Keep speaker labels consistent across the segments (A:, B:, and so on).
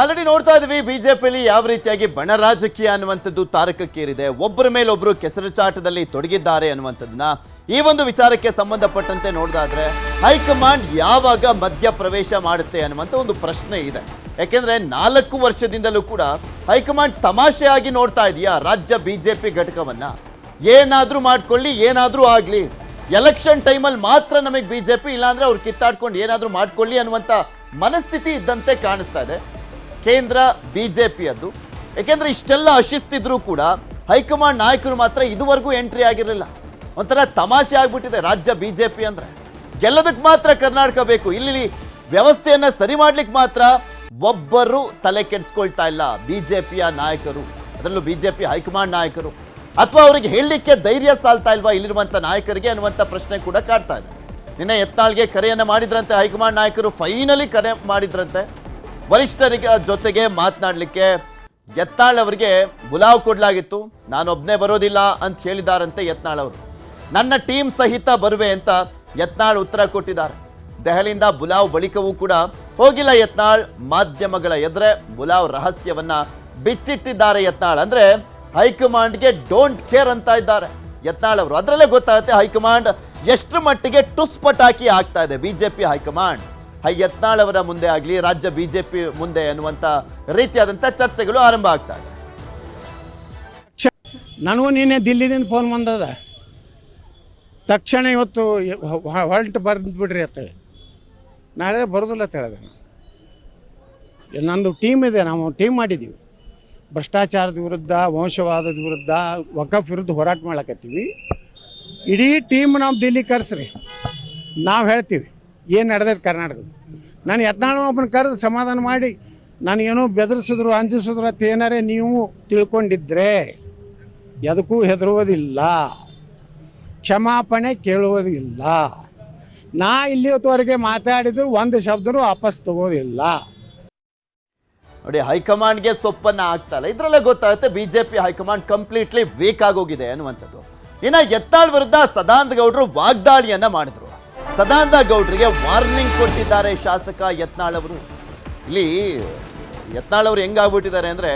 A: Already ನೋಡ್ತಾ ಇದ್ವಿ. ಬಿಜೆಪಿಯಲ್ಲಿ ಯಾವ ರೀತಿಯಾಗಿ ಬಣ ರಾಜಕೀಯ ಅನ್ನುವಂಥದ್ದು ತಾರಕಕ್ಕೇರಿದೆ. ಒಬ್ಬರ ಮೇಲೊಬ್ರು ಕೆಸರುಚಾಟದಲ್ಲಿ ತೊಡಗಿದ್ದಾರೆ ಅನ್ನುವಂಥದ್ದನ್ನ ಈ ಒಂದು ವಿಚಾರಕ್ಕೆ ಸಂಬಂಧಪಟ್ಟಂತೆ ನೋಡಿದಾದ್ರೆ ಹೈಕಮಾಂಡ್ ಯಾವಾಗ ಮಧ್ಯ ಪ್ರವೇಶ ಮಾಡುತ್ತೆ ಅನ್ನುವಂಥ ಒಂದು ಪ್ರಶ್ನೆ ಇದೆ. ಯಾಕೆಂದ್ರೆ ನಾಲ್ಕು ವರ್ಷದಿಂದಲೂ ಕೂಡ ಹೈಕಮಾಂಡ್ ತಮಾಷೆಯಾಗಿ ನೋಡ್ತಾ ಇದೆಯಾ ರಾಜ್ಯ ಬಿಜೆಪಿ ಘಟಕವನ್ನ? ಏನಾದರೂ ಮಾಡ್ಕೊಳ್ಳಿ, ಏನಾದರೂ ಆಗ್ಲಿ. ಎಲೆಕ್ಷನ್ ಟೈಮಲ್ಲಿ ಮಾತ್ರ ನಮಗೆ ಬಿಜೆಪಿ ಇಲ್ಲಾಂದ್ರೆ ಅವ್ರು ಕಿತ್ತಾಡ್ಕೊಂಡು ಏನಾದರೂ ಮಾಡ್ಕೊಳ್ಳಿ ಅನ್ನುವಂಥ ಮನಸ್ಥಿತಿ ಇದ್ದಂತೆ ಕಾಣಿಸ್ತಾ ಇದೆ. ಕೇಂದ್ರ ಬಿಜೆಪಿಯದ್ದು. ಯಾಕೆಂದ್ರೆ ಇಷ್ಟೆಲ್ಲ ಅಶಿಸ್ತಿದ್ರು ಕೂಡ ಹೈಕಮಾಂಡ್ ನಾಯಕರು ಮಾತ್ರ ಇದುವರೆಗೂ ಎಂಟ್ರಿ ಆಗಿರಲಿಲ್ಲ. ಒಂಥರ ತಮಾಷೆ ಆಗಿಬಿಟ್ಟಿದೆ ರಾಜ್ಯ ಬಿಜೆಪಿ ಅಂದ್ರೆ. ಗೆಲ್ಲೋದಕ್ಕೆ ಮಾತ್ರ ಕರ್ನಾಟಕ ಬೇಕು. ಇಲ್ಲಿ ವ್ಯವಸ್ಥೆಯನ್ನ ಸರಿ ಮಾಡ್ಲಿಕ್ಕೆ ಮಾತ್ರ ಒಬ್ಬರು ತಲೆ ಕೆಡಿಸ್ಕೊಳ್ತಾ ಇಲ್ಲ ಬಿಜೆಪಿಯ ನಾಯಕರು. ಅದರಲ್ಲೂ ಬಿಜೆಪಿ ಹೈಕಮಾಂಡ್ ನಾಯಕರು. ಅಥವಾ ಅವರಿಗೆ ಹೇಳಲಿಕ್ಕೆ ಧೈರ್ಯ ಸಾಲ್ತಾ ಇಲ್ವಾ ಇಲ್ಲಿರುವಂಥ ನಾಯಕರಿಗೆ ಅನ್ನುವಂಥ ಪ್ರಶ್ನೆ ಕೂಡ ಕಾಡ್ತಾ ಇದೆ. ನಿನ್ನೆ ಯತ್ನಾಳ್ಗೆ ಕರೆಯನ್ನು ಮಾಡಿದ್ರಂತೆ ಹೈಕಮಾಂಡ್ ನಾಯಕರು, ಫೈನಲಿ ಕರೆ ಮಾಡಿದ್ರಂತೆ. ವರಿಷ್ಠರಿಗೆ ಜೊತೆಗೆ ಮಾತನಾಡಲಿಕ್ಕೆ ಯತ್ನಾಳ್ ಅವರಿಗೆ ಬುಲಾವ್ ಕೊಡಲಾಗಿತ್ತು. ನಾನೊಬ್ಬನೇ ಬರೋದಿಲ್ಲ ಅಂತ ಹೇಳಿದಾರಂತೆ ಯತ್ನಾಳ್ ಅವರು. ನನ್ನ ಟೀಮ್ ಸಹಿತ ಬರುವೆ ಅಂತ ಯತ್ನಾಳ್ ಉತ್ತರ ಕೊಟ್ಟಿದ್ದಾರೆ. ದೆಹಲಿಯಿಂದ ಬುಲಾವ್ ಬಳಿಕವೂ ಕೂಡ ಹೋಗಿಲ್ಲ ಯತ್ನಾಳ್. ಮಾಧ್ಯಮಗಳ ಎದುರೆ ಬುಲಾವ್ ರಹಸ್ಯವನ್ನ ಬಿಚ್ಚಿಟ್ಟಿದ್ದಾರೆ ಯತ್ನಾಳ್. ಅಂದ್ರೆ ಹೈಕಮಾಂಡ್ಗೆ ಡೋಂಟ್ ಕೇರ್ ಅಂತ ಇದ್ದಾರೆ. ಯತ್ನಾಳ್ ಅವರು, ಅದರಲ್ಲೇ ಗೊತ್ತಾಗುತ್ತೆ ಹೈಕಮಾಂಡ್ ಎಷ್ಟು ಮಟ್ಟಿಗೆ ಟುಸ್ ಪಟಾಕಿ ಆಗ್ತಾ ಇದೆ. BJP high command. ಹೈ ಯತ್ನಾಳ್ ಮುಂದೆ ಆಗಲಿ, ರಾಜ್ಯ ಬಿಜೆಪಿ ಮುಂದೆ ಅನ್ನುವಂಥ ರೀತಿಯಾದಂಥ ಚರ್ಚೆಗಳು ಆರಂಭ ಆಗ್ತಾ ಇದೆ.
B: ನನಗೂ ನಿನ್ನೆ ದಿಲ್ಲಿದಿಂದ ಫೋನ್ ಬಂದದ. ತಕ್ಷಣ ಇವತ್ತು ಹೊಲ್ಟ್ ಬಿಡ್ರಿ ಅಂತೇಳಿ ನಾಳೆ ಬರೋದಿಲ್ಲ ಅಂತ ಹೇಳಿದೆ ನಾನು. ನಂದು ಟೀಮ್ ಇದೆ, ನಾವು ಟೀಮ್ ಮಾಡಿದ್ದೀವಿ ಭ್ರಷ್ಟಾಚಾರದ ವಿರುದ್ಧ, ವಂಶವಾದದ ವಿರುದ್ಧ ವಕಫ್ ವಿರುದ್ಧ ಹೋರಾಟ ಮಾಡ್ಲಕತ್ತೀವಿ. ಇಡೀ ಟೀಮ್ ನಾವು ದಿಲ್ಲಿ ಕರೆಸ್ರಿ. ನಾವು ಹೇಳ್ತೀವಿ. ಏನು ನಡೆದೈತೆ ಕರ್ನಾಟಕದ ನಾನು ಯತ್ನಾಳ ಒಬ್ಬನ ಕರೆದು ಸಮಾಧಾನ ಮಾಡಿ ನನಗೇನೋ ಬೆದರಿಸಿದ್ರು, ಅಂಜಿಸಿದ್ರು ಅಂತ ಏನಾರೇ ನೀವು ತಿಳ್ಕೊಂಡಿದ್ರೆ ಎದಕ್ಕೂ ಹೆದರುವುದಿಲ್ಲ. ಕ್ಷಮಾಪಣೆ ಕೇಳುವುದಿಲ್ಲ. ನಾ ಇಲ್ಲಿವರೆಗೆ ಮಾತಾಡಿದ್ರು, ಒಂದು ಶಬ್ದನೂ ವಾಪಸ್ ತಗೋದಿಲ್ಲ.
A: ನೋಡಿ, ಹೈಕಮಾಂಡ್ಗೆ ಸೊಪ್ಪನ್ನ ಹಾಕ್ತಲ್ಲ ಇದರಲ್ಲೇ ಗೊತ್ತಾಗುತ್ತೆ ಬಿಜೆಪಿ ಹೈಕಮಾಂಡ್ ಕಂಪ್ಲೀಟ್ಲಿ ವೀಕ್ ಆಗೋಗಿದೆ ಅನ್ನುವಂಥದ್ದು. ಇನ್ನು ಎತ್ತಾಳ್ ವಿರುದ್ಧ ಸದಾನಂದ ಗೌಡರು ವಾಗ್ದಾಳಿಯನ್ನ ಮಾಡಿದ್ರು. ಸದಾನಂದ ಗೌಡ್ರಿಗೆ ವಾರ್ನಿಂಗ್ ಕೊಟ್ಟಿದ್ದಾರೆ ಶಾಸಕ ಯತ್ನಾಳ್ ಅವರು. ಇಲ್ಲಿ ಯತ್ನಾಳ್ ಅವರು ಹೆಂಗಾಗ್ಬಿಟ್ಟಿದ್ದಾರೆ ಅಂದ್ರೆ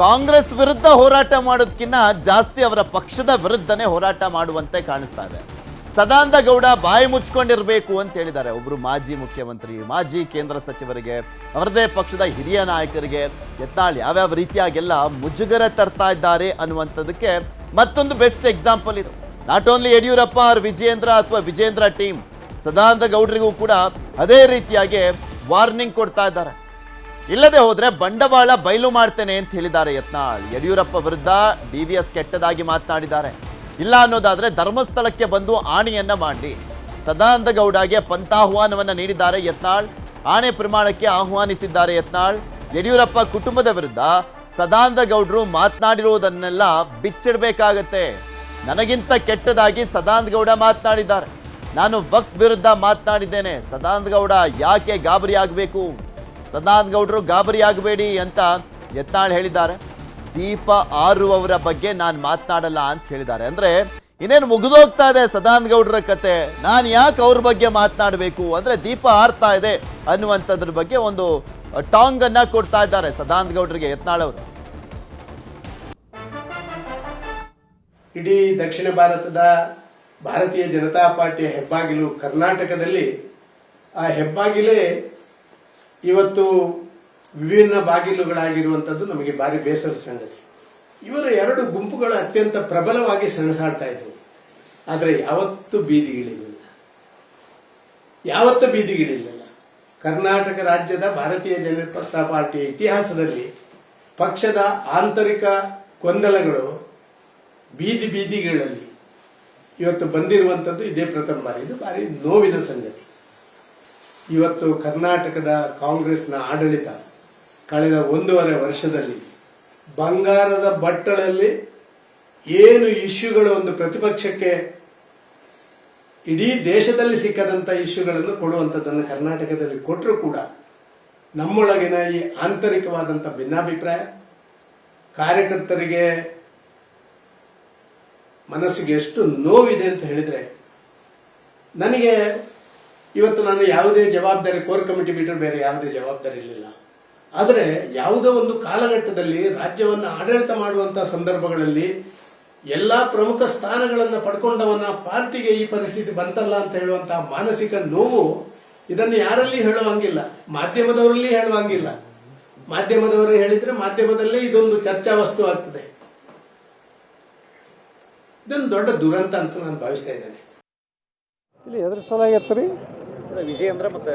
A: ಕಾಂಗ್ರೆಸ್ ವಿರುದ್ಧ ಹೋರಾಟ ಮಾಡೋದಕ್ಕಿಂತ ಜಾಸ್ತಿ ಅವರ ಪಕ್ಷದ ವಿರುದ್ಧನೇ ಹೋರಾಟ ಮಾಡುವಂತೆ ಕಾಣಿಸ್ತಾ ಇದೆ. ಸದಾನಂದ ಗೌಡ ಬಾಯಿ ಮುಚ್ಕೊಂಡಿರಬೇಕು ಅಂತ ಹೇಳಿದ್ದಾರೆ ಒಬ್ರು ಮಾಜಿ ಮುಖ್ಯಮಂತ್ರಿ, ಮಾಜಿ ಕೇಂದ್ರ ಸಚಿವರಿಗೆ, ಅವರದೇ ಪಕ್ಷದ ಹಿರಿಯ ನಾಯಕರಿಗೆ. ಯತ್ನಾಳ್ ಯಾವ್ಯಾವ ರೀತಿಯಾಗೆಲ್ಲ ಮುಜುಗರ ತರ್ತಾ ಇದ್ದಾರೆ ಅನ್ನುವಂಥದ್ದಕ್ಕೆ ಮತ್ತೊಂದು ಬೆಸ್ಟ್ ಎಕ್ಸಾಂಪಲ್ ಇದು. ನಾಟ್ ಓನ್ಲಿ ಯಡಿಯೂರಪ್ಪ ಅವ್ರ ವಿಜೇಂದ್ರ ಅಥವಾ ವಿಜೇಂದ್ರ ಟೀಮ್ ಸದಾನಂದ ಗೌಡರಿಗೂ ಕೂಡ ಅದೇ ರೀತಿಯಾಗಿ ವಾರ್ನಿಂಗ್ ಕೊಡ್ತಾ ಇದ್ದಾರೆ. ಇಲ್ಲದೆ ಹೋದ್ರೆ ಬಂಡವಾಳ ಬಯಲು ಮಾಡ್ತೇನೆ ಅಂತ ಹೇಳಿದ್ದಾರೆ ಯತ್ನಾಳ್. ಯಡಿಯೂರಪ್ಪ ವಿರುದ್ಧ ಡಿ ವಿ ಎಸ್ ಕೆಟ್ಟದಾಗಿ ಮಾತನಾಡಿದ್ದಾರೆ. ಇಲ್ಲ ಅನ್ನೋದಾದ್ರೆ ಧರ್ಮಸ್ಥಳಕ್ಕೆ ಬಂದು ಆಣೆಯನ್ನ ಮಾಡಿ. ಸದಾನಂದ ಗೌಡಗೆ ಪಂಥಾಹ್ವಾನವನ್ನ ನೀಡಿದ್ದಾರೆ ಯತ್ನಾಳ್. ಆಣೆ ಪ್ರಮಾಣಕ್ಕೆ ಆಹ್ವಾನಿಸಿದ್ದಾರೆ ಯತ್ನಾಳ್. ಯಡಿಯೂರಪ್ಪ ಕುಟುಂಬದ ವಿರುದ್ಧ ಸದಾನಂದ ಗೌಡರು ಮಾತನಾಡಿರುವುದನ್ನೆಲ್ಲ ಬಿಚ್ಚಿಡ್ಬೇಕಾಗತ್ತೆ. ನನಗಿಂತ ಕೆಟ್ಟದಾಗಿ ಸದಾನಂದ ಗೌಡ ಮಾತನಾಡಿದ್ದಾರೆ. ನಾನು ವಕ್ಫ್ ವಿರುದ್ಧ ಮಾತನಾಡಿದ್ದೇನೆ. ಸದಾನಂದ ಗೌಡ ಯಾಕೆ ಗಾಬರಿ ಆಗಬೇಕು? ಸದಾನಂದ ಗೌಡರು ಗಾಬರಿ ಆಗಬೇಡಿ ಅಂತ ಯತ್ನಾಳ್ ಹೇಳಿದ್ದಾರೆ. ದೀಪ ಆರುವವರ ಬಗ್ಗೆ ನಾನು ಮಾತನಾಡಲ್ಲ ಅಂತ ಹೇಳಿದ್ದಾರೆ. ಅಂದ್ರೆ ಇನ್ನೇನು ಮುಗಿದೋಗ್ತಾ ಇದೆ ಸದಾನಂದ ಗೌಡರ ಕತೆ? ನಾನು ಯಾಕೆ ಅವ್ರ ಬಗ್ಗೆ ಮಾತನಾಡಬೇಕು? ಅಂದ್ರೆ ದೀಪ ಆರ್ತಾ ಇದೆ ಅನ್ನುವಂಥದ್ರ ಬಗ್ಗೆ ಒಂದು ಟಾಂಗ್ ಅನ್ನ ಕೊಡ್ತಾ ಇದ್ದಾರೆ ಸದಾನಂದ ಗೌಡರಿಗೆ ಯತ್ನಾಳ್ ಅವರು.
C: ಇಡೀ ದಕ್ಷಿಣ ಭಾರತದ ಭಾರತೀಯ ಜನತಾ ಪಾರ್ಟಿಯ ಹೆಬ್ಬಾಗಿಲು ಕರ್ನಾಟಕದಲ್ಲಿ, ಆ ಹೆಬ್ಬಾಗಿಲೇ ಇವತ್ತು ವಿಭಿನ್ನ ಬಾಗಿಲುಗಳಾಗಿರುವಂಥದ್ದು ನಮಗೆ ಭಾರಿ ಬೇಸರ ಸಂಗತಿ. ಇವರ ಎರಡು ಗುಂಪುಗಳು ಅತ್ಯಂತ ಪ್ರಬಲವಾಗಿ ಸೆಣಸಾಡ್ತಾ ಇದ್ವು. ಆದರೆ ಯಾವತ್ತೂ ಬೀದಿಗಿಳಿಲಿಲ್ಲ. ಯಾವತ್ತೂ ಬೀದಿಗಿಳಿಲಿಲ್ಲ. ಕರ್ನಾಟಕ ರಾಜ್ಯದ ಭಾರತೀಯ ಜನತಾ ಪಾರ್ಟಿಯ ಇತಿಹಾಸದಲ್ಲಿ ಪಕ್ಷದ ಆಂತರಿಕ ಗೊಂದಲಗಳು ಬೀದಿ ಬೀದಿಗಳಲ್ಲಿ ಇವತ್ತು ಬಂದಿರುವಂಥದ್ದು ಇದೇ ಪ್ರಥಮ ಬಾರಿ. ಇದು ಭಾರಿ ನೋವಿನ ಸಂಗತಿ. ಇವತ್ತು ಕರ್ನಾಟಕದ ಕಾಂಗ್ರೆಸ್ನ ಆಡಳಿತ ಕಳೆದ ಒಂದೂವರೆ ವರ್ಷದಲ್ಲಿ ಬಂಗಾರದ ಬಟ್ಟಳಲ್ಲಿ ಏನು ಇಶ್ಯೂಗಳು ಒಂದು ಪ್ರತಿಪಕ್ಷಕ್ಕೆ ಇಡೀ ದೇಶದಲ್ಲಿ ಸಿಕ್ಕದಂಥ ಇಶ್ಯೂಗಳನ್ನು ಕೊಡುವಂಥದ್ದನ್ನು ಕರ್ನಾಟಕದಲ್ಲಿ ಕೊಟ್ಟರೂ ಕೂಡ ನಮ್ಮೊಳಗಿನ ಈ ಆಂತರಿಕವಾದಂಥ ಭಿನ್ನಾಭಿಪ್ರಾಯ, ಕಾರ್ಯಕರ್ತರಿಗೆ ಮನಸ್ಸಿಗೆ ಎಷ್ಟು ನೋವಿದೆ ಅಂತ ಹೇಳಿದ್ರೆ, ನನಗೆ ಇವತ್ತು ನಾನು ಯಾವುದೇ ಜವಾಬ್ದಾರಿ, ಕೋರ್ ಕಮಿಟಿ ಬಿಟ್ಟರೆ ಬೇರೆ ಯಾವುದೇ ಜವಾಬ್ದಾರಿ ಇರಲಿಲ್ಲ. ಆದರೆ ಯಾವುದೋ ಒಂದು ಕಾಲಘಟ್ಟದಲ್ಲಿ ರಾಜ್ಯವನ್ನು ಆಡಳಿತ ಮಾಡುವಂಥ ಸಂದರ್ಭಗಳಲ್ಲಿ ಎಲ್ಲ ಪ್ರಮುಖ ಸ್ಥಾನಗಳನ್ನು ಪಡ್ಕೊಂಡವನ ಪಾರ್ಟಿಗೆ ಈ ಪರಿಸ್ಥಿತಿ ಬಂತಲ್ಲ ಅಂತ ಹೇಳುವಂತಹ ಮಾನಸಿಕ ನೋವು ಇದನ್ನು ಯಾರಲ್ಲಿ ಹೇಳುವಂಗಿಲ್ಲ, ಮಾಧ್ಯಮದವರಲ್ಲಿ ಹೇಳುವಂಗಿಲ್ಲ. ಮಾಧ್ಯಮದವರು ಹೇಳಿದ್ರೆ ಮಾಧ್ಯಮದಲ್ಲೇ ಇದೊಂದು ಚರ್ಚಾ ವಸ್ತು ಆಗ್ತದೆ. ಇದೊಂದು ದೊಡ್ಡ ದುರಂತ ಅಂತ ನಾನು ಭಾವಿಸ್ತಾ ಇದ್ದೇನೆ.
B: ಇಲ್ಲಿ ಎದ್ರ ಸಲಾಗತ್ತೆ ರೀ
D: ಮತ್ತೆ ಮತ್ತು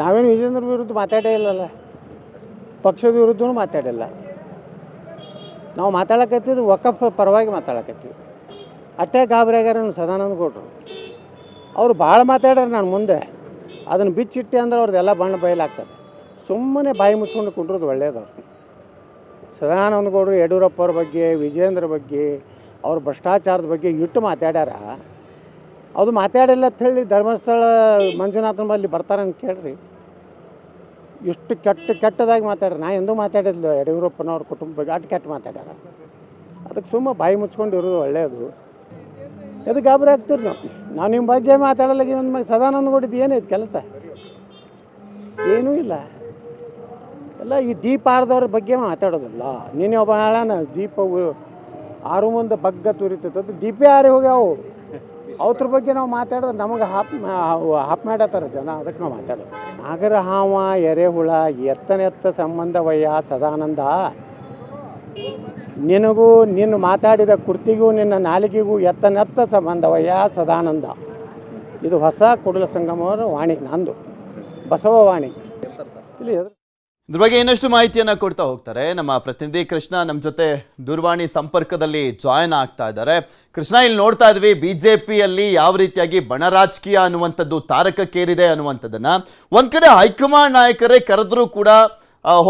B: ನಾವೇನು ವಿಜೇಂದ್ರ ವಿರುದ್ಧ ಮಾತಾಡೇ ಇಲ್ಲಲ್ಲ. ಪಕ್ಷದ ವಿರುದ್ಧನೂ ಮಾತಾಡಿಲ್ಲ ನಾವು ಮಾತಾಡಕತ್ತಿದ್ದು ವಕಫ್ ಪರವಾಗಿ ಮಾತಾಡಕತ್ತೀವಿ. ಅಟ್ಟೆ ಗಾಬರಿಯಾಗ್ಯಾರ ನಮ್ಮ ಸದಾನಂದ ಗೌಡ್ರು. ಅವ್ರು ಭಾಳ ಮಾತಾಡ್ಯಾರ ನಾನು ಮುಂದೆ. ಅದನ್ನು ಬಿಚ್ಚಿಟ್ಟೆ ಅಂದ್ರೆ ಅವ್ರದ್ದೆಲ್ಲ ಬಣ್ಣ ಬಯಲಾಗ್ತದೆ. ಸುಮ್ಮನೆ ಬಾಯಿ ಮುಚ್ಕೊಂಡು ಕುಂಡ್ರದು ಒಳ್ಳೆಯದವ್ರು ಸದಾನಂದ ಗೌಡರು ಯಡಿಯೂರಪ್ಪ ಅವ್ರ ಬಗ್ಗೆ ವಿಜೇಂದ್ರ ಬಗ್ಗೆ ಅವ್ರ ಭ್ರಷ್ಟಾಚಾರದ ಬಗ್ಗೆ ಇಟ್ಟು ಮಾತಾಡ್ಯಾರ. ಅದು ಮಾತಾಡಿಲ್ಲ ಅಂತ ಹೇಳಿ ಧರ್ಮಸ್ಥಳ ಮಂಜುನಾಥನ ಬಲ್ಲಿ ಬರ್ತಾರೆ ಅಂತ ಕೇಳ್ರಿ. ಇಷ್ಟು ಕೆಟ್ಟ ಕೆಟ್ಟದಾಗಿ ಮಾತಾಡ್ರಿ ನಾ ಎಂದೂ ಮಾತಾಡಿದ್ಲು, ಯಡಿಯೂರಪ್ಪನವ್ರ ಕುಟುಂಬ ಬಗ್ಗೆ ಅಷ್ಟು ಕೆಟ್ಟ ಮಾತಾಡ್ಯಾರ. ಅದಕ್ಕೆ ಸುಮ್ಮ ಬಾಯಿ ಮುಚ್ಕೊಂಡು ಇರೋದು ಒಳ್ಳೆಯದು ಎದಕ್ಕೆ ಗಾಬರಿ ಆಗ್ತೀರಿ ನಾವು? ನಾವು ನಿಮ್ಮ ಬಗ್ಗೆ ಮಾತಾಡಲ್ಲ ಒಂದು ಮಗ ಸದಾನಂದ ಕೊಟ್ಟಿದ್ದು ಏನೈತೆ ಕೆಲಸ? ಏನೂ ಇಲ್ಲ. ಎಲ್ಲ ಈ ದೀಪ ಬಗ್ಗೆ ಮಾತಾಡೋದಿಲ್ಲ. ನೀನು ಒಬ್ಬ ಹೇಳಣ ದೀಪ ಆರು ಮುಂದೆ ಬಗ್ಗ ತುರಿತೈತೆ ದೀಪೆ ಆರಿ ಹೋಗ್ಯಾವು ಅವ್ರ ಬಗ್ಗೆ ನಾವು ಮಾತಾಡಿದ್ರೆ ನಮಗೆ ಹಾಪ್ ಹಾಪ್ ಮಾಡತ್ತಾರ ಜನ. ಅದಕ್ಕೆ ನಾವು ಮಾತಾಡೋದು. ನಾಗರ ಹಾವ ಎರೆಹುಳ, ಎತ್ತನೆತ್ತ ಸಂಬಂಧವಯ್ಯ ಸದಾನಂದ. ನಿನಗೂ, ನಿನ್ನ ಮಾತಾಡಿದ ಕುರ್ತಿಗೂ, ನಿನ್ನ ನಾಲಿಗೆಗೂ ಎತ್ತನೆತ್ತ ಸಂಬಂಧವಯ್ಯ ಸದಾನಂದ. ಇದು ಹೊಸ ಕುಡಲ ಸಂಗಮವರ ವಾಣಿ, ನಂದು. ಬಸವ ವಾಣಿ. ಇಲ್ಲಿ
A: ಇದ್ರ ಬಗ್ಗೆ ಇನ್ನಷ್ಟು ಮಾಹಿತಿಯನ್ನ ಕೊಡ್ತಾ ಹೋಗ್ತಾರೆ. ನಮ್ಮ ಪ್ರತಿನಿಧಿ ಕೃಷ್ಣ ನಮ್ಮ ಜೊತೆ ದೂರವಾಣಿ ಸಂಪರ್ಕದಲ್ಲಿ ಜಾಯ್ನ್ ಆಗ್ತಾ ಇದ್ದಾರೆ. ಕೃಷ್ಣ, ಇಲ್ಲಿ ನೋಡ್ತಾ ಇದ್ವಿ, ಬಿಜೆಪಿಯಲ್ಲಿ ಯಾವ ರೀತಿಯಾಗಿ ಬಣ ರಾಜಕೀಯ ಅನ್ನುವಂಥದ್ದು ತಾರಕಕ್ಕೇರಿದೆ ಅನ್ನುವಂಥದ್ದನ್ನು. ಒಂದು ಕಡೆ ಹೈಕಮಾಂಡ್ ನಾಯಕರೇ ಕರೆದ್ರೂ ಕೂಡ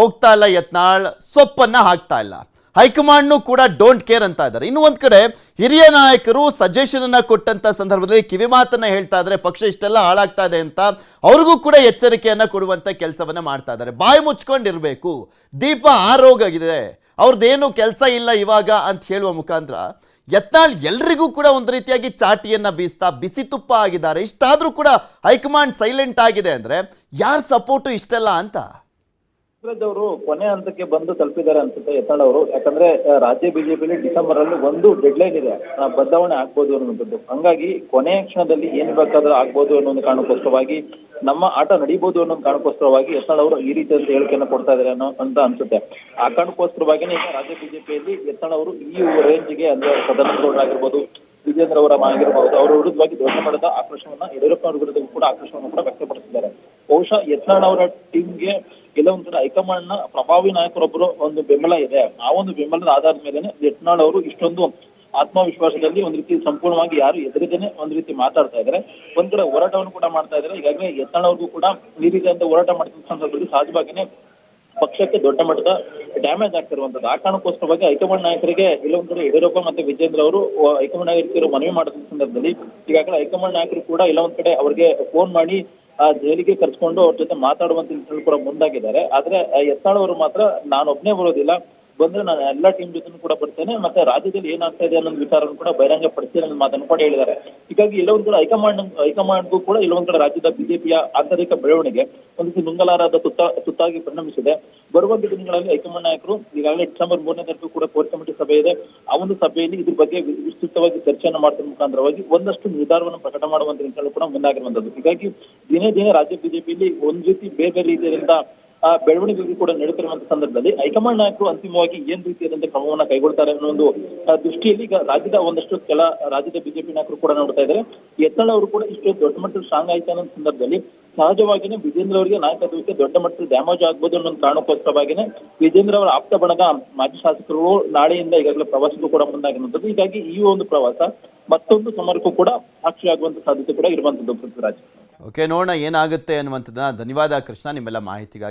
A: ಹೋಗ್ತಾ ಇಲ್ಲ ಯತ್ನಾಳ್, ಸೊಪ್ಪನ್ನ ಹಾಕ್ತಾ ಇಲ್ಲ. ಹೈಕಮಾಂಡ್ನು ಕೂಡ ಡೋಂಟ್ ಕೇರ್ ಅಂತ ಇದ್ದಾರೆ. ಇನ್ನು ಒಂದ್ ಕಡೆ ಹಿರಿಯ ನಾಯಕರು ಸಜೆಷನ್ ಅನ್ನ ಕೊಟ್ಟಂತ ಸಂದರ್ಭದಲ್ಲಿ ಕಿವಿ ಮಾತನ್ನ ಹೇಳ್ತಾ ಇದ್ರೆ ಪಕ್ಷ ಇಷ್ಟೆಲ್ಲ ಹಾಳಾಗ್ತಾ ಇದೆ ಅಂತ ಅವ್ರಿಗೂ ಕೂಡ ಎಚ್ಚರಿಕೆಯನ್ನ ಕೊಡುವಂತ ಕೆಲಸವನ್ನ ಮಾಡ್ತಾ ಇದ್ದಾರೆ. ಬಾಯಿ ಮುಚ್ಕೊಂಡಿರ್ಬೇಕು. ದೀಪ ಆರೋಗಿದೆ ಅವ್ರದ್ದೇನು ಕೆಲಸ ಇಲ್ಲ ಇವಾಗ ಅಂತ ಹೇಳುವ ಮುಖಾಂತರ ಯತ್ನಾಳ್ ಎಲ್ರಿಗೂ ಕೂಡ ಒಂದು ರೀತಿಯಾಗಿ ಚಾಟಿಯನ್ನ ಬೀಸ್ತಾ ಬಿಸಿ ತುಪ್ಪ ಆಗಿದ್ದಾರೆ. ಇಷ್ಟಾದ್ರೂ ಕೂಡ ಹೈಕಮಾಂಡ್ ಸೈಲೆಂಟ್ ಆಗಿದೆ ಅಂದ್ರೆ ಯಾರ ಸಪೋರ್ಟು ಇಷ್ಟೆಲ್ಲ ಅಂತ?
D: ಅವರು ಕೊನೆ ಹಂತಕ್ಕೆ ಬಂದು ತಲುಪಿದ್ದಾರೆ ಅನ್ಸುತ್ತೆ ಯತ್ನಾಳ್ ಅವರು. ಯಾಕಂದ್ರೆ ರಾಜ್ಯ ಬಿಜೆಪಿಲಿ ಡಿಸೆಂಬರ್ ಅಲ್ಲಿ ಒಂದು ಡೆಡ್ಲೈನ್ ಇದೆ. ಆ, ಬದಲಾವಣೆ ಆಗ್ಬೋದು ಅನ್ನುವಂಥದ್ದು. ಹಂಗಾಗಿ ಕೊನೆಯ ಕ್ಷಣದಲ್ಲಿ ಏನ್ ಬೇಕಾದ್ರೂ ಆಗ್ಬೋದು ಅನ್ನೋ ಒಂದು ಕಾರಣಕ್ಕೋಸ್ಕರವಾಗಿ ನಮ್ಮ ಆಟ ನಡೀಬಹುದು ಅನ್ನೋ ಕಾರಣಕ್ಕೋಸ್ಕರವಾಗಿ ಯತ್ನಾಳ್ ಅವರು ಈ ರೀತಿಯಾದ ಹೇಳಿಕೆಯನ್ನು ಕೊಡ್ತಾ ಇದ್ದಾರೆ ಅನ್ನೋ ಅಂತ ಅನ್ಸುತ್ತೆ. ಆ ಕಾರಣಕ್ಕೋಸ್ಕರವಾಗಿನೇ ಈಗ ರಾಜ್ಯ ಬಿಜೆಪಿಯಲ್ಲಿ ಯತ್ನಾಳ್ ಅವರು ಈ ರೇಂಜ್ಗೆ ಅಂದ್ರೆ ಸದಾನಂದ ಆಗಿರ್ಬೋದು ವಿಜೇಂದ್ರ ಅವರ ಆಗಿರಬಹುದು ಅವರ ವಿರುದ್ಧವಾಗಿ ದೊಡ್ಡ ಮಟ್ಟದ ಆಕ್ರೋಶವನ್ನ ಯಡಿಯೂರಪ್ಪ ಅವರ ವಿರುದ್ಧ ಕೂಡ ಆಕ್ರೋಶವನ್ನು ಕೂಡ ವ್ಯಕ್ತಪಡಿಸಿದ್ದಾರೆ. ಬಹುಶಃ ಯತ್ನಾಳ್ ಅವರ ಟೀಮ್ಗೆ ಕೆಲವೊಂದು ಕಡೆ ಹೈಕಮಾಂಡ್ನ ಪ್ರಭಾವಿ ನಾಯಕರೊಬ್ಬರು ಒಂದು ಬೆಂಬಲ ಇದೆ. ಆ ಒಂದು ಬೆಂಬಲದ ಆಧಾರದ ಮೇಲೆ ಯತ್ನಾಳ್ ಅವರು ಇಷ್ಟೊಂದು ಆತ್ಮವಿಶ್ವಾಸದಲ್ಲಿ ಒಂದು ರೀತಿ ಸಂಪೂರ್ಣವಾಗಿ ಯಾರು ಎದುರಿದೇನೆ ಒಂದು ರೀತಿ ಮಾತಾಡ್ತಾ ಇದ್ದಾರೆ ಒಂದ್ ಕಡೆ ಹೋರಾಟವನ್ನು ಕೂಡ ಮಾಡ್ತಾ ಇದ್ದಾರೆ ಈಗಾಗಲೇ ಯತ್ನಾಳ್ ಅವ್ರಿಗೂ ಕೂಡ ಈ ರೀತಿಯಾದ ಹೋರಾಟ ಮಾಡ್ತಿದ್ದ ಸಂದರ್ಭದಲ್ಲಿ ಸಹಜವಾಗಿನೇ ಪಕ್ಷಕ್ಕೆ ದೊಡ್ಡ ಮಟ್ಟದ ಡ್ಯಾಮೇಜ್ ಆಗ್ತಿರುವಂತದ್ದು. ಆ ಕಾರಣಕ್ಕೋಸ್ಕರವಾಗಿ ಹೈಕಮಾಂಡ್ ನಾಯಕರಿಗೆ ಇಲ್ಲೊಂದ್ ಕಡೆ ಯಡಿಯೂರಪ್ಪ ಮತ್ತೆ ವಿಜೇಂದ್ರ ಅವರು ಹೈಕಮಾಂಡ್ ನಾಯಕರು ಮನವಿ ಮಾಡಿದ ಸಂದರ್ಭದಲ್ಲಿ ಈಗಾಗಲೇ ಹೈಕಮಾಂಡ್ ನಾಯಕರು ಕೂಡ ಎಲ್ಲ ಕಡೆ ಅವರಿಗೆ ಫೋನ್ ಮಾಡಿ ಆ ಜೈಲಿಗೆ ಕರ್ಸ್ಕೊಂಡು ಅವ್ರ ಜೊತೆ ಮಾತಾಡುವಂತ ಕೂಡ ಮುಂದಾಗಿದ್ದಾರೆ. ಆದ್ರೆ ಯತ್ನಾಳ್ ಅವರು ಮಾತ್ರ ನಾನೊಬ್ನೇ ಬರೋದಿಲ್ಲ. ಬಂದ್ರೆ ನಾನು ಎಲ್ಲಾ ಟೀಮ್ ಜೊತೆ ಕೂಡ ಬರ್ತೇನೆ. ಮತ್ತೆ ರಾಜ್ಯದಲ್ಲಿ ಏನಾಗ್ತಾ ಇದೆ ಅನ್ನೋ ವಿಚಾರವನ್ನು ಕೂಡ ಬಹಿರಂಗ ಪಡಿಸ್ತೀನಿ ಅನ್ನೋ ಮಾತನ್ನು ಕೂಡ ಹೇಳಿದ್ದಾರೆ. ಹೀಗಾಗಿ ಇಲ್ಲೊಂದ್ ಕೂಡ ಹೈಕಮಾಂಡ್, ಹೈಕಮಾಂಡ್ಗೂ ಕೂಡ ಇಲ್ಲೊಂದ್ ಕಡೆ ರಾಜ್ಯದ ಬಿಜೆಪಿಯ ಆಂತರಿಕ ಬೆಳವಣಿಗೆ ಒಂದು ರೀತಿ ನುಂಗಲಾರದ ತುತ್ತ, ತುತ್ತಾಗಿ ಪರಿಣಮಿಸಿದೆ. ಬರುವ ದಿನಗಳಲ್ಲಿ ಹೈಕಮಾಂಡ್ ನಾಯಕರು ಈಗಾಗಲೇ ಡಿಸೆಂಬರ್ ಮೂರನೇ ತಾರೀಕು ಕೂಡ ಕೋರ್ ಕಮಿಟಿ ಸಭೆ ಇದೆ. ಆ ಒಂದು ಸಭೆಯಲ್ಲಿ ಇದ್ರ ಬಗ್ಗೆ ವಿಸ್ತೃತವಾಗಿ ಚರ್ಚೆಯನ್ನು ಮಾಡುವ ಮುಖಾಂತರವಾಗಿ ಒಂದಷ್ಟು ನಿರ್ಧಾರವನ್ನು ಪ್ರಕಟ ಮಾಡುವಂತ ಕೂಡ ಮುಂದಾಗಿರುವಂತದ್ದು. ಹೀಗಾಗಿ ದಿನೇ ದಿನೇ ರಾಜ್ಯ ಬಿಜೆಪಿಯಲ್ಲಿ ಒಂದ್ ರೀತಿ ಬೇರೆ ಬೇರೆ ರೀತಿಯಿಂದ ಆ ಬೆಳವಣಿಗೆಗಳು ಕೂಡ ನಡೆಯುತ್ತಿರುವಂತಹ ಸಂದರ್ಭದಲ್ಲಿ ಹೈಕಮಾಂಡ್ ನಾಯಕರು ಅಂತಿಮವಾಗಿ ಏನ್ ರೀತಿಯಾದಂತಹ ಕ್ರಮವನ್ನ ಕೈಗೊಳ್ತಾರೆ ಅನ್ನೋ ಒಂದು ದೃಷ್ಟಿಯಲ್ಲಿ ಈಗ ರಾಜ್ಯದ ಒಂದಷ್ಟು ಕೆಲ ರಾಜ್ಯದ ಬಿಜೆಪಿ ನಾಯಕರು ಕೂಡ ನೋಡ್ತಾ ಇದ್ದಾರೆ. ಯತ್ನಾಳ್ ಅವರು ಕೂಡ ಇಷ್ಟು ದೊಡ್ಡ ಮಟ್ಟದ ಸ್ಟ್ರಾಂಗ್ ಆಯ್ತು ಅನ್ನೋ ಸಂದರ್ಭದಲ್ಲಿ ಸಹಜವಾಗಿನೇ ವಿಜೇಂದ್ರ ಅವರಿಗೆ ನಾಯಕತ್ವಕ್ಕೆ ದೊಡ್ಡ ಮಟ್ಟದ ಡ್ಯಾಮೇಜ್ ಆಗ್ಬೋದು ಅನ್ನೋ ಕಾರಣಕ್ಕೋಸ್ಕರವಾಗಿನೇ ವಿಜೇಂದ್ರ ಅವರ ಆಪ್ತ ಬಣದ ಮಾಜಿ ಶಾಸಕರು ನಾಳೆಯಿಂದ ಈಗಾಗಲೇ ಪ್ರವಾಸಕ್ಕೂ ಕೂಡ ಮುಂದಾಗಿರುವಂಥದ್ದು. ಹೀಗಾಗಿ ಈ ಒಂದು ಪ್ರವಾಸ ಮತ್ತೊಂದು ಸಮರಕ್ಕೂ ಕೂಡ ಸಾಕ್ಷಿಯಾಗುವಂತ ಸಾಧ್ಯತೆ ಕೂಡ ಇರುವಂತದ್ದು ಪೃಥ್ವಿರಾಜ್.
A: ಓಕೆ ನೋಡೋಣ ಏನಾಗುತ್ತೆ ಅನ್ನುವಂಥದ್ದನ್ನ ಧನ್ಯವಾದ ಕೃಷ್ಣ, ನಿಮ್ಮೆಲ್ಲ ಮಾಹಿತಿಗಾಗಿ.